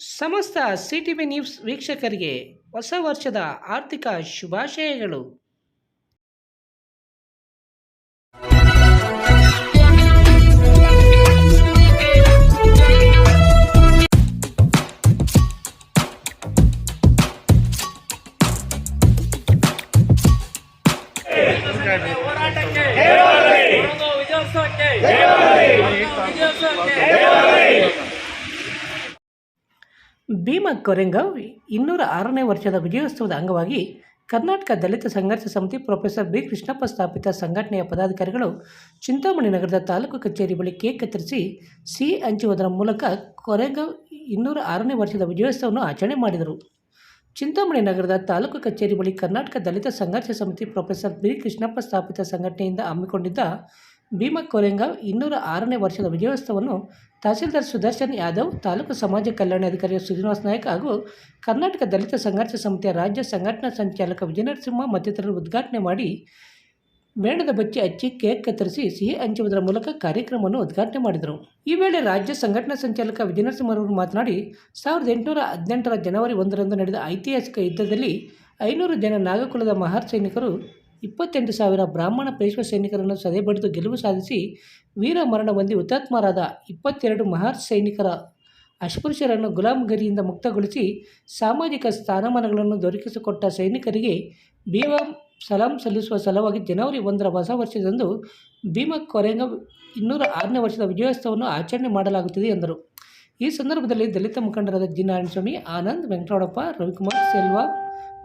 ಸಮಸ್ತ C T V news ವೀಕ್ಷಕರಿಗೆ ಹೊಸ ವರ್ಷದ ಆರ್ಥಿಕ ಶುಭಾಶಯಗಳು. ಹೋರಾಟಕ್ಕೆ. ವಿಜಯೋತ್ಸವಕ್ಕೆ. ವಿಜಯೋತ್ಸವಕ್ಕೆ ಭೀಮಾ ಕೊರೆಂಗಾವ್ ಇನ್ನೂರ ಆರನೇ ವರ್ಷದ ವಿಜಯೋತ್ಸವದ ಅಂಗವಾಗಿ ಕರ್ನಾಟಕ ದಲಿತ ಸಂಘರ್ಷ ಸಮಿತಿ ಪ್ರೊಫೆಸರ್ ಬಿ ಕೃಷ್ಣಪ್ಪ ಸ್ಥಾಪಿತ ಸಂಘಟನೆಯ ಪದಾಧಿಕಾರಿಗಳು ಚಿಂತಾಮಣಿ ನಗರದ ತಾಲೂಕು ಕಚೇರಿ ಬಳಿ ಕೇಕ್ ಕತ್ತರಿಸಿ ಸಿ ಹಂಚುವುದರ ಮೂಲಕ ಕೊರೆಂಗಾವ್ ಇನ್ನೂರ ಆರನೇ ವರ್ಷದ ವಿಜಯೋತ್ಸವವನ್ನು ಆಚರಣೆ ಮಾಡಿದರು. ಚಿಂತಾಮಣಿ ನಗರದ ತಾಲೂಕು ಕಚೇರಿ ಬಳಿ ಕರ್ನಾಟಕ ದಲಿತ ಸಂಘರ್ಷ ಸಮಿತಿ ಪ್ರೊಫೆಸರ್ ಬಿ ಕೃಷ್ಣಪ್ಪ ಸ್ಥಾಪಿತ ಸಂಘಟನೆಯಿಂದ ಹಮ್ಮಿಕೊಂಡಿದ್ದ ಭೀಮಾ ಕೊರೆಂಗಾವ್ ಇನ್ನೂರ ಆರನೇ ವರ್ಷದ ವಿಜಯೋತ್ಸವವನ್ನು ತಹಸೀಲ್ದಾರ್ ಸುದರ್ಶನ್ ಯಾದವ್, ತಾಲೂಕು ಸಮಾಜ ಕಲ್ಯಾಣಾಧಿಕಾರಿ ಶ್ರೀನಿವಾಸ ನಾಯಕ್ ಹಾಗೂ ಕರ್ನಾಟಕ ದಲಿತ ಸಂಘರ್ಷ ಸಮಿತಿಯ ರಾಜ್ಯ ಸಂಘಟನಾ ಸಂಚಾಲಕ ವಿಜಯನರಸಿಂಹ ಮತ್ತಿತರರು ಉದ್ಘಾಟನೆ ಮಾಡಿ ಮೇಣದ ಬಚ್ಚಿ ಹಚ್ಚಿ ಕೇಕ್ ಕತ್ತರಿಸಿ ಸಿಹಿ ಹಂಚುವುದರ ಮೂಲಕ ಕಾರ್ಯಕ್ರಮವನ್ನು ಉದ್ಘಾಟನೆ ಮಾಡಿದರು. ಈ ವೇಳೆ ರಾಜ್ಯ ಸಂಘಟನಾ ಸಂಚಾಲಕ ವಿಜಯನರಸಿಂಹರವರು ಮಾತನಾಡಿ, ಸಾವಿರದ ಎಂಟುನೂರ ಹದಿನೆಂಟರ ಜನವರಿ ಒಂದರಂದು ನಡೆದ ಐತಿಹಾಸಿಕ ಯುದ್ಧದಲ್ಲಿ ಐನೂರು ಜನ ನಾಗಕುಲದ ಮಹಾರ್ ಸೈನಿಕರು ಇಪ್ಪತ್ತೆಂಟು ಸಾವಿರ ಬ್ರಾಹ್ಮಣ ಪೇಶ್ವ ಸೈನಿಕರನ್ನು ಸದೆಬಡಿದು ಗೆಲುವು ಸಾಧಿಸಿ ವೀರ ಮರಣ ಹೊಂದಿ ಹುತಾತ್ಮರಾದ ಇಪ್ಪತ್ತೆರಡು ಮಹಾರ್ ಸೈನಿಕರ ಅಸ್ಪೃಶ್ಯರನ್ನು ಗುಲಾಮಗಿರಿಯಿಂದ ಮುಕ್ತಗೊಳಿಸಿ ಸಾಮಾಜಿಕ ಸ್ಥಾನಮಾನಗಳನ್ನು ದೊರಕಿಸಿಕೊಟ್ಟ ಸೈನಿಕರಿಗೆ ಭೀಮ ಸಲಾಂ ಸಲ್ಲಿಸುವ ಸಲುವಾಗಿ ಜನವರಿ ಒಂದರ ಹೊಸ ವರ್ಷದಂದು ಭೀಮ ಕೊರೆಂಗ ಇನ್ನೂರ ಆರನೇ ವರ್ಷದ ವಿಜಯೋತ್ಸವವನ್ನು ಆಚರಣೆ ಮಾಡಲಾಗುತ್ತಿದೆ ಎಂದರು. ಈ ಸಂದರ್ಭದಲ್ಲಿ ದಲಿತ ಮುಖಂಡರಾದ ಜಿ ನಾರಾಯಣಸ್ವಾಮಿ ಆನಂದ್ ವೆಂಕಟರಮಣಪ್ಪ, ರವಿಕುಮಾರ್ ಸೆಲ್ವಾ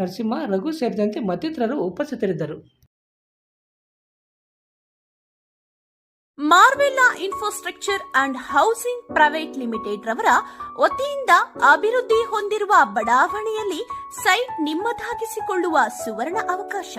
ನರಸಿಂಹ ರಘು ಸೇರಿದಂತೆ ಮತ್ತಿತರರು ಉಪಸ್ಥಿತರಿದ್ದರು. Marvella infrastructure and housing private limited ರವರ ವತಿಯಿಂದ ಅಭಿವೃದ್ಧಿ ಹೊಂದಿರುವ ಬಡಾವಣೆಯಲ್ಲಿ ಸೈಟ್ ನಿಮ್ಮದಾಗಿಸಿಕೊಳ್ಳುವ ಸುವರ್ಣ ಅವಕಾಶ.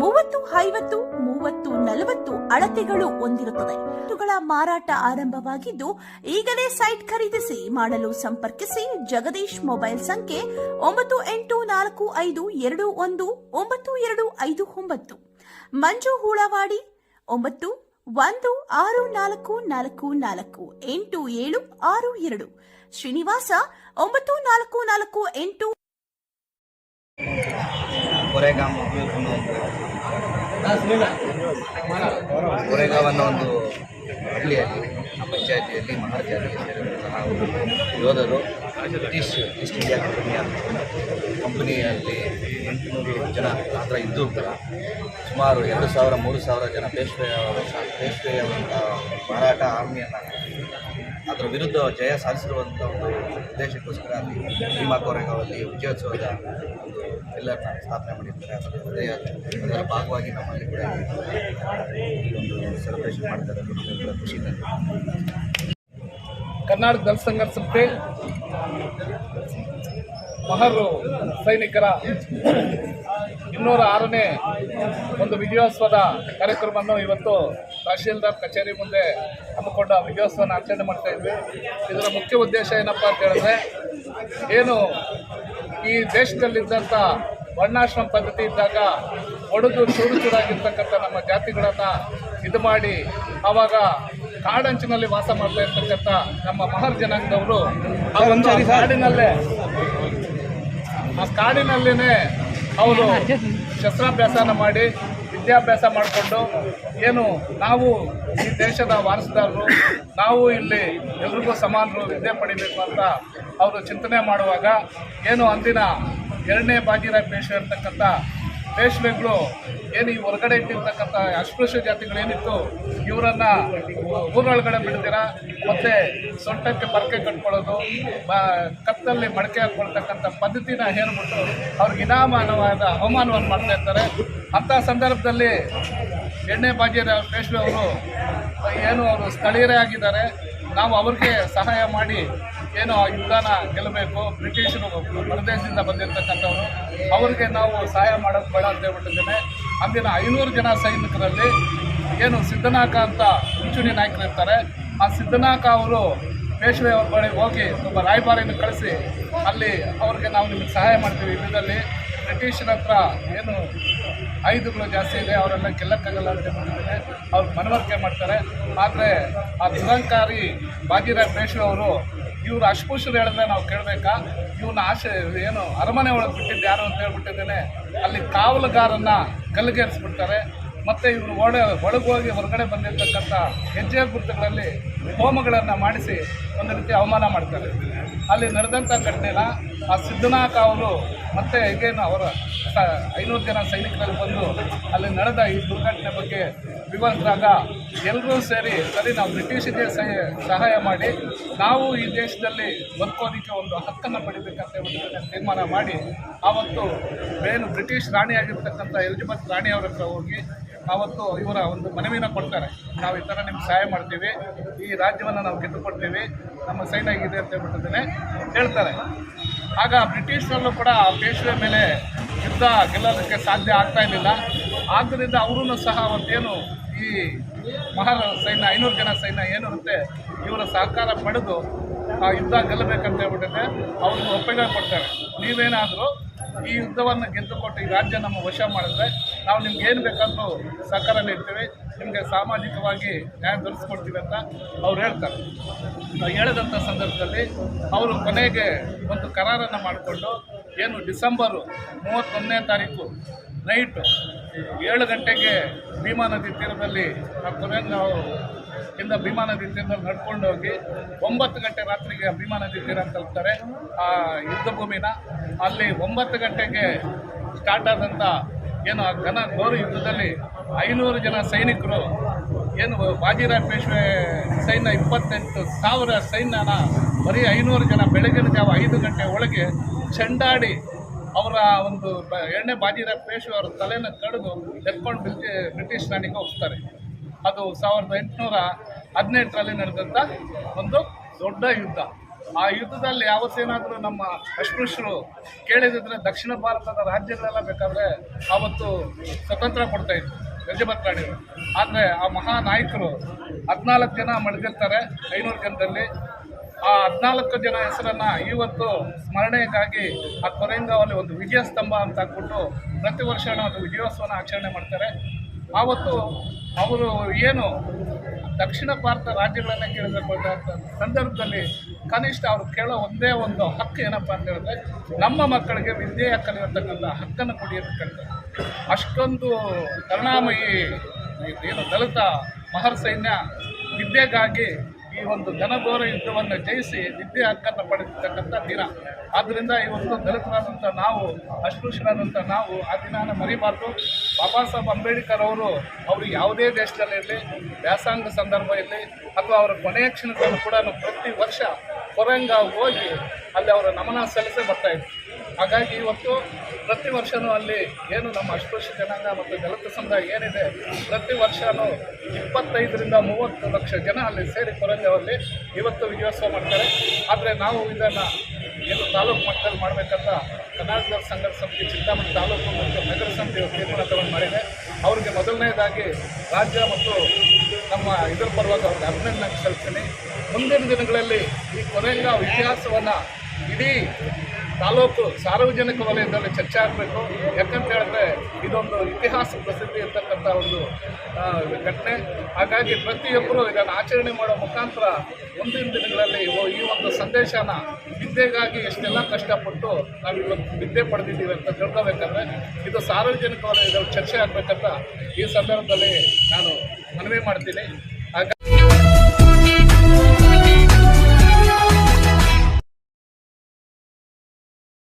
ಮೂವತ್ತು, ಐವತ್ತು, ಮೂವತ್ತು, ನಲವತ್ತು ಅಳತೆಗಳು ಹೊಂದಿರುತ್ತದೆ. ಮಾರಾಟ ಆರಂಭವಾಗಿದ್ದು, ಈಗಲೇ ಸೈಟ್ ಖರೀದಿಸಿ ಮಾಡಲು ಸಂಪರ್ಕಿಸಿ ಜಗದೀಶ್ ಮೊಬೈಲ್ ಸಂಖ್ಯೆ ಒಂಬತ್ತು ಎಂಟು ನಾಲ್ಕು ಐದು ಎರಡು ಒಂದು ಒಂಬತ್ತು ಎರಡು ಐದು ಒಂಬತ್ತು. ಮಂಜು ಹೂಳವಾಡಿ, ಒಂಬತ್ತು ಒಂದು ಆರು ನಾಲ್ಕು ನಾಲ್ಕು ನಾಲ್ಕು, ಎಂಟು ಏಳು ಆರು ಎರಡು. ಶ್ರೀನಿವಾಸ, ಒಂಬತ್ತು ನಾಲ್ಕು ನಾಲ್ಕು ಎಂಟು ಕೊರೆಗಾಮ್ ಅನ್ನೋ ಒಂದು ಅನ್ನೋ ಒಂದು ಹಳ್ಳಿಯಲ್ಲಿ ಆ ಪಂಚಾಯತಿಯಲ್ಲಿ ಮಹಾರ್ ಜಾತಿಗೆ ಸೇರಿದಂತಹ ಯೋಧರು ಬ್ರಿಟಿಷ್ ಈಸ್ಟ್ ಇಂಡಿಯಾ ಕಂಪನಿಯ ಕಂಪನಿಯಲ್ಲಿ ಎಂಟುನೂರು ಜನ ಹತ್ರ ಇದ್ದು ಕೂಡ ಸುಮಾರು ಎರಡು ಸಾವಿರ, ಮೂರು ಸಾವಿರ ಜನ ಪೇಶ್ವೆಯ ಪೇಶ್ವೆಯ ಮಾರಾಟ ಆರ್ಮಿಯನ್ನು ಅದರ ವಿರುದ್ಧ ಜಯ ಸಾಧಿಸಿರುವಂಥ ಒಂದು ಉದ್ದೇಶಕ್ಕೋಸ್ಕರ ಅಲ್ಲಿ ಭೀಮಾ ಕೋರೆಗಾವಲ್ಲಿ ವಿಜಯೋತ್ಸವದ ಒಂದು ಎಲ್ಲ ಸ್ಥಾಪನೆ ಮಾಡಿರ್ತಾರೆ. ಅದರ ಅದೇ ಅದರ ಭಾಗವಾಗಿ ನಮ್ಮಲ್ಲಿ ಕೂಡ ಈ ಒಂದು ಸೆಲೆಬ್ರೇಷನ್ ಮಾಡ್ತಾರೆ ನಮಗೆ ಖುಷಿ ಇದೆ. ಕರ್ನಾಟಕ ದಲ್ ಸಂಘರ್ಷ ಸಂಸ್ಥೆ ಮಹರು ಸೈನಿಕರ ಇನ್ನೂರ ಆರನೇ ಒಂದು ವಿಜಯೋತ್ಸವದ ಕಾರ್ಯಕ್ರಮವನ್ನು ಇವತ್ತು ತಹಶೀಲ್ದಾರ್ ಕಚೇರಿ ಮುಂದೆ ಹಮ್ಮಿಕೊಂಡ ವಿಜಯೋತ್ಸವನ ಆಚರಣೆ ಮಾಡ್ತಾ ಇದ್ವಿ. ಇದರ ಮುಖ್ಯ ಉದ್ದೇಶ ಏನಪ್ಪ ಅಂತ ಹೇಳಿದ್ರೆ ಏನು ಈ ದೇಶದಲ್ಲಿದ್ದಂಥ ವರ್ಣಾಶ್ರಮ ಪದ್ಧತಿ ಇದ್ದಾಗ ಒಡೆದು ಚೂರು ಚೂರಾಗಿರ್ತಕ್ಕಂಥ ನಮ್ಮ ಜಾತಿಗಳನ್ನು ಇದು ಮಾಡಿ ಆವಾಗ ಕಾಡಂಚಿನಲ್ಲಿ ವಾಸ ಮಾಡ್ತಾ ಇರ್ತಕ್ಕಂಥ ನಮ್ಮ ಮಹರ್ ಜನಾಂಗದವರು ಆ ಕಾಡಿನಲ್ಲೇ ಆ ಕಾಡಿನಲ್ಲಿನೇ ಅವರು ಶಸ್ತ್ರಾಭ್ಯಾಸನ ಮಾಡಿ ವಿದ್ಯಾಭ್ಯಾಸ ಮಾಡಿಕೊಂಡು ಏನು ನಾವು ಈ ದೇಶದ ವಾರಸುದಾರರು, ನಾವು ಇಲ್ಲಿ ಎಲ್ರಿಗೂ ಸಮಾನರು, ವಿದ್ಯೆ ಪಡಿಬೇಕು ಅಂತ ಅವರು ಚಿಂತನೆ ಮಾಡುವಾಗ ಏನು ಅಂದಿನ ಎರಡನೇ ಬಾಜಿರಾವ್ ಪೇಶ ಇರ್ತಕ್ಕಂಥ ಪೇಶ್ವೆಗಳು ಏನು ಈ ಹೊರಗಡೆ ಇಟ್ಟಿರ್ತಕ್ಕಂಥ ಅಸ್ಪೃಶ್ಯ ಜಾತಿಗಳೇನಿತ್ತು, ಇವರನ್ನು ಊರೊಳಗಡೆ ಬಿಡ್ತೀರಾ? ಮತ್ತೆ ಸೊಂಟಕ್ಕೆ ಮರಕೆ ಕಟ್ಕೊಳ್ಳೋದು ಕತ್ತಲ್ಲಿ ಮಡಕೆ ಹಾಕ್ಕೊಳ್ತಕ್ಕಂಥ ಪದ್ಧತಿನ ಹೇಳ್ಬಿಟ್ಟು ಅವ್ರಿಗೆ ಇನಾಮಾನವಾದ ಅವಮಾನವನ್ನು ಮಾಡ್ತಾ ಇರ್ತಾರೆ. ಅಂಥ ಸಂದರ್ಭದಲ್ಲಿ ಎಣ್ಣೆ ಬಾಜಿಯ ರೇಷ್ಮೆ ಅವರು, ಏನು ಅವರು ಸ್ಥಳೀಯರೇ ಆಗಿದ್ದಾರೆ, ನಾವು ಅವ್ರಿಗೆ ಸಹಾಯ ಮಾಡಿ ಏನೋ ಆ ಯುದ್ಧನ ಗೆಲ್ಲಬೇಕು, ಬ್ರಿಟಿಷರು ಪ್ರದೇಶದಿಂದ ಬಂದಿರತಕ್ಕಂಥವ್ರು, ಅವರಿಗೆ ನಾವು ಸಹಾಯ ಮಾಡೋದು ಬೇಡ ಅಂತ ಹೇಳ್ಬಿಟ್ಟಿದ್ದೇನೆ. ಅಂದಿನ ಐನೂರು ಜನ ಸೈನಿಕರಲ್ಲಿ ಏನು ಸಿದ್ಧನಾಕ ಅಂತ ಮುಂಚೂಣಿ ನಾಯಕರು ಇರ್ತಾರೆ. ಆ ಸಿದ್ಧನಾಕ ಅವರು ಪೇಶ್ವೆ ಅವ್ರ ಬಳಿ ಹೋಗಿ ತುಂಬ ರಾಯಭಾರಿಯನ್ನು ಕಳಿಸಿ, ಅಲ್ಲಿ ಅವ್ರಿಗೆ ನಾವು ನಿಮಗೆ ಸಹಾಯ ಮಾಡ್ತೀವಿ. ಯುದ್ಧದಲ್ಲಿ ಬ್ರಿಟಿಷರ ಹತ್ರ ಏನು ಆಯುಧಗಳು ಜಾಸ್ತಿ ಇದೆ, ಅವರೆಲ್ಲ ಗೆಲ್ಲಕ್ಕಾಗಲ್ಲ ಅಂತ ಹೇಳ್ಬಿಟ್ಟಿದ್ದೇನೆ. ಅವ್ರು ಮನವರಿಕೆ ಮಾಡ್ತಾರೆ. ಆದರೆ ಆ ದುರಂಕಾರಿ ಬಾಜಿರಾವ್ ಪೇಶ್ವೆ ಅವರು ಇವ್ರು ಅಶ್ಪುಷರು ಹೇಳಿದ್ರೆ ನಾವು ಕೇಳಬೇಕಾ? ಇವನ್ನ ಆಶೆ ಏನು? ಅರಮನೆ ಒಳಗೆ ಬಿಟ್ಟಿದ್ದು ಯಾರು ಅಂತ ಹೇಳ್ಬಿಟ್ಟಿದ್ದೇನೆ. ಅಲ್ಲಿ ಕಾವಲುಗಾರನ್ನ ಗಲ್ಲಿಗೇರಿಸ್ಬಿಡ್ತಾರೆ. ಮತ್ತು ಇವರು ಒಳ ಒಳಗೋಗಿ ಹೊರಗಡೆ ಬಂದಿರತಕ್ಕಂಥ ಹೆಜ್ಜೆ ಗುರುತುಗಳಲ್ಲಿ ಹೋಮಗಳನ್ನು ಮಾಡಿಸಿ ಒಂದು ರೀತಿ ಅವಮಾನ ಮಾಡ್ತಾರೆ. ಅಲ್ಲಿ ನಡೆದಂಥ ಘಟನೆನ ಆ ಸಿದ್ಧನಾಥ ಅವರು ಮತ್ತೆ ಹೇಗೇನು ಅವರ ಐನೂರು ಜನ ಸೈನಿಕರಲ್ಲಿ ಬಂದು ಅಲ್ಲಿ ನಡೆದ ಈ ದುರ್ಘಟನೆ ಬಗ್ಗೆ ವಿವರಿಸಿದಾಗ ಎಲ್ಲರೂ ಸೇರಿ ಸರಿ ನಾವು ಬ್ರಿಟಿಷರಿಗೆ ಸಹ- ಸಹಾಯ ಮಾಡಿ ನಾವು ಈ ದೇಶದಲ್ಲಿ ಬದುಕೋದಕ್ಕೆ ಒಂದು ಹಕ್ಕನ್ನು ಪಡಿಬೇಕಂತ ತೀರ್ಮಾನ ಮಾಡಿ, ಆವತ್ತು ಏನು ಬ್ರಿಟಿಷ್ ರಾಣಿಯಾಗಿರ್ತಕ್ಕಂಥ ಎಲಿಜಬೆತ್ ರಾಣಿ ಅವರ ಹತ್ರ ಹೋಗಿ ಆವತ್ತು ಇವರ ಒಂದು ಮನವಿನ ಕೊಡ್ತಾರೆ. ನಾವು ಈ ಥರ ನಿಮ್ಗೆ ಸಹಾಯ ಮಾಡ್ತೀವಿ. ಈ ರಾಜ್ಯವನ್ನು ನಾವು ಗೆದ್ದುಕೊಡ್ತೀವಿ. ನಮ್ಮ ಸೈನ್ಯ ಇದೆ ಅಂತ ಹೇಳ್ಬಿಟ್ಟಿದ್ದೇನೆ. ಹೇಳ್ತಾರೆ. ಆಗ ಬ್ರಿಟಿಷರಲ್ಲೂ ಕೂಡ ಆ ಪೇಶ್ವೆ ಮೇಲೆ ಯುದ್ಧ ಗೆಲ್ಲೋದಕ್ಕೆ ಸಾಧ್ಯ ಆಗ್ತಾ ಇರಲಿಲ್ಲ. ಆದ್ದರಿಂದ ಅವರೂ ಸಹ ಅವತ್ತೇನು ಈ ಮಹಾರ ಸೈನ್ಯ, ಐನೂರು ಜನ ಸೈನ್ಯ ಏನಿರುತ್ತೆ, ಇವರ ಸಹಕಾರ ಪಡೆದು ಆ ಯುದ್ಧ ಗೆಲ್ಲಬೇಕಂತ ಹೇಳ್ಬಿಟ್ಟಿದೆ ಅವ್ರಿಗೆ ಒಪ್ಪಿಗೆ ಕೊಡ್ತಾರೆ. ನೀವೇನಾದರೂ ಈ ಯುದ್ಧವನ್ನು ಗೆದ್ದುಕೊಟ್ಟು ಈ ರಾಜ್ಯ ನಮ್ಮ ವಶ ಮಾಡಿದ್ರೆ ನಾವು ನಿಮ್ಗೆ ಏನು ಬೇಕಾದರೂ ಸಹಕಾರ ನೀಡ್ತೀವಿ, ನಿಮಗೆ ಸಾಮಾಜಿಕವಾಗಿ ನ್ಯಾಯ ದೊರಕಿಸ್ಕೊಡ್ತೀವಿ ಅಂತ ಅವ್ರು ಹೇಳ್ತಾರೆ. ಹೇಳಿದಂಥ ಸಂದರ್ಭದಲ್ಲಿ ಅವರು ಕೊನೆಗೆ ಒಂದು ಕರಾರನ್ನು ಮಾಡಿಕೊಂಡು, ಏನು ಡಿಸೆಂಬರು ಮೂವತ್ತೊಂದನೇ ತಾರೀಕು ನೈಟು ಏಳು ಗಂಟೆಗೆ ಭೀಮಾ ನದಿ ತೀರದಲ್ಲಿ ನಾವು ಇಂದ ಭೀಮಾ ನದಿ ತೀರದಲ್ಲಿ ನಡ್ಕೊಂಡು ಹೋಗಿ ಒಂಬತ್ತು ಗಂಟೆ ರಾತ್ರಿಗೆ ಭೀಮಾ ನದಿ ತೀರ ಅಂತ ತಲುಪ್ತಾರೆ ಆ ಯುದ್ಧ ಭೂಮಿನ ಅಲ್ಲಿ ಒಂಬತ್ತು ಗಂಟೆಗೆ ಸ್ಟಾರ್ಟ್ ಆದಂಥ ಏನು ಆ ಘನ ಘೋರ ಯುದ್ಧದಲ್ಲಿ ಐನೂರು ಜನ ಸೈನಿಕರು ಏನು ಬಾಜಿರಾವ್ ಪೇಶ್ವೆ ಸೈನ್ಯ ಇಪ್ಪತ್ತೆಂಟು ಸಾವಿರ ಸೈನ್ಯನ ಬರೀ ಐನೂರು ಜನ ಬೆಳಗಿನ ಜಾವ ಐದು ಗಂಟೆ ಒಳಗೆ ಚೆಂಡಾಡಿ ಅವರ ಒಂದು ಎಣ್ಣೆ ಎರಡನೇ ಪೇಶು ಅವರ ತಲೆಯನ್ನು ಕಡಿದು ಎತ್ಕೊಂಡು ಬ್ರಿಟಿ, ಬ್ರಿಟಿಷ್ ರಾಣಿಗೆ ಹೋಗ್ತಾರೆ ಅದು ಸಾವಿರದ ಎಂಟುನೂರ ಹದಿನೆಂಟರಲ್ಲಿ ನಡೆದಂಥ ಒಂದು ದೊಡ್ಡ ಯುದ್ಧ. ಆ ಯುದ್ಧದಲ್ಲಿ ಯಾವತ್ತೇನಾದರೂ ನಮ್ಮ ಅಸ್ಪೃಶ್ಯರು ಕೇಳಿದಿದ್ರೆ ದಕ್ಷಿಣ ಭಾರತದ ರಾಜ್ಯಗಳೆಲ್ಲ ಬೇಕಾದರೆ ಆವತ್ತು ಸ್ವತಂತ್ರ ಕೊಡ್ತಾ ಇದ್ರು ಎಲಿಜಬೆತ್ ರಾಣಿಯವರು. ಆದರೆ ಆ ಮಹಾನಾಯಕರು ಹದಿನಾಲ್ಕು ಜನ ಮಡಿದಿರ್ತಾರೆ ಐನೂರು ಜನದಲ್ಲಿ ಆ ಹದಿನಾಲ್ಕು ಜನ ಹೆಸರನ್ನ ಇವತ್ತು ಸ್ಮರಣೆಗಾಗಿ ಆ ಕೊರೆಂಗಾವಲ್ಲಿ ಒಂದು ವಿಜಯ ಸ್ತಂಭ ಅಂತ ಹಾಕ್ಬಿಟ್ಟು ಪ್ರತಿ ವರ್ಷ ಒಂದು ವಿಜಯೋತ್ಸವನ ಆಚರಣೆ ಮಾಡ್ತಾರೆ. ಆವತ್ತು ಅವರು ಏನು ದಕ್ಷಿಣ ಭಾರತ ರಾಜ್ಯಗಳನ್ನು ಕೇಳಬೇಕು ಸಂದರ್ಭದಲ್ಲಿ ಕನಿಷ್ಠ ಅವರು ಕೇಳೋ ಒಂದೇ ಒಂದು ಹಕ್ಕು ಏನಪ್ಪ ಅಂತ ಹೇಳಿದ್ರೆ ನಮ್ಮ ಮಕ್ಕಳಿಗೆ ವಿದ್ಯೆ ಕಲಿಯತಕ್ಕಂಥ ಹಕ್ಕನ್ನು ಕೊಡಿ ಅಂತ ಅಷ್ಟೊಂದು ಕರುಣಾಮಯಿ, ಏನು ದಲಿತ ಮಹರ್ ಸೈನ್ಯ ವಿದ್ಯೆಗಾಗಿ ಈ ಒಂದು ಘನಘೋರ ಯುದ್ಧವನ್ನು ಜಯಿಸಿ ವಿದ್ಯೆ ಹಕ್ಕನ್ನು ಪಡೆದಿರ್ತಕ್ಕಂಥ ದಿನ. ಆದ್ದರಿಂದ ಇವತ್ತು ದಲಿತರಾದಂಥ ನಾವು, ಅಸ್ಪೃಶ್ಯರಾದಂಥ ನಾವು ಆ ದಿನಾನ ಮರಿಬಾರ್ದು. ಬಾಬಾ ಸಾಹೇಬ್ ಅಂಬೇಡ್ಕರ್ ಅವರು ಅವರು ಯಾವುದೇ ದೇಶದಲ್ಲಿರಲಿ ವ್ಯಾಸಂಗ ಸಂದರ್ಭ ಇರಲಿ, ಅಥವಾ ಅವರ ಕೊನೆಯ ಕ್ಷಣಗಳನ್ನು ಕೂಡ ಪ್ರತಿ ವರ್ಷ ಕೊರಂಗ ಹೋಗಿ ಅಲ್ಲಿ ಅವರ ನಮನ ಸಲ್ಲಿಸೇ ಬರ್ತಾಯಿದ್ರು ಹಾಗಾಗಿ ಇವತ್ತು ಪ್ರತಿ ವರ್ಷವೂ ಅಲ್ಲಿ ಏನು ನಮ್ಮ ಅಸ್ಪೃಶ್ಯ ಜನಾಂಗ ಮತ್ತು ದಲಿತ ಸಮುದಾಯ ಏನಿದೆ, ಪ್ರತಿ ವರ್ಷವೂ ಇಪ್ಪತ್ತೈದರಿಂದ ಮೂವತ್ತು ಲಕ್ಷ ಜನ ಅಲ್ಲಿ ಸೇರಿ ಕೊರಂಗವಲ್ಲಿ ಇವತ್ತು ವಿಜಯೋತ್ಸವ ಮಾಡ್ತಾರೆ. ಆದರೆ ನಾವು ಇದನ್ನು ಏನು ತಾಲೂಕು ಮಟ್ಟದಲ್ಲಿ ಮಾಡಬೇಕಂತ ಕರ್ನಾಟಕ ಸಂಘರ್ಷ ಸಮಿತಿ, ಚಿಂತಾಮಣಿ ತಾಲೂಕು ಮತ್ತು ನಗರ ಸಮಿತಿ ತೀರ್ಮಾನ ತಗೊಂಡು ಮಾಡಿದೆ. ಅವರಿಗೆ ಮೊದಲನೇದಾಗಿ ರಾಜ್ಯ ಮತ್ತು ನಮ್ಮ ಇದರ ಪರವಾಗಿ ಅವ್ರಿಗೆ ಅಭಿನಂದನೆ ಸಲ್ಲಿಸ್ತೀನಿ. ಮುಂದಿನ ದಿನಗಳಲ್ಲಿ ಈ ಕೊನೆಯ ಇತಿಹಾಸವನ್ನು ಇಡೀ ತಾಲೂಕು ಸಾರ್ವಜನಿಕ ವಲಯದಲ್ಲಿ ಚರ್ಚೆ ಆಗಬೇಕು. ಯಾಕಂತ ಹೇಳಿದ್ರೆ ಇದೊಂದು ಇತಿಹಾಸ ಪ್ರಸಿದ್ಧಿ ಇರ್ತಕ್ಕಂಥ ಒಂದು ಘಟನೆ. ಹಾಗಾಗಿ ಪ್ರತಿಯೊಬ್ಬರು ಇದನ್ನು ಆಚರಣೆ ಮಾಡೋ ಮುಖಾಂತರ ಮುಂದಿನ ದಿನಗಳಲ್ಲಿ ಈ ಒಂದು ಸಂದೇಶನ ವಿದ್ಯೆಗಾಗಿ ಎಷ್ಟೆಲ್ಲ ಕಷ್ಟಪಟ್ಟು ನಾವು ಇವತ್ತು ವಿದ್ಯೆ ಪಡೆದಿದ್ದೀವಿ ಅಂತ ತಿಳ್ಕೊಬೇಕಂದ್ರೆ, ಇದು ಸಾರ್ವಜನಿಕ ವಲಯದಲ್ಲಿ ಚರ್ಚೆ ಆಗಬೇಕಂತ ಈ ಸಂದರ್ಭದಲ್ಲಿ ನಾನು ಮನವಿ ಮಾಡ್ತೀನಿ.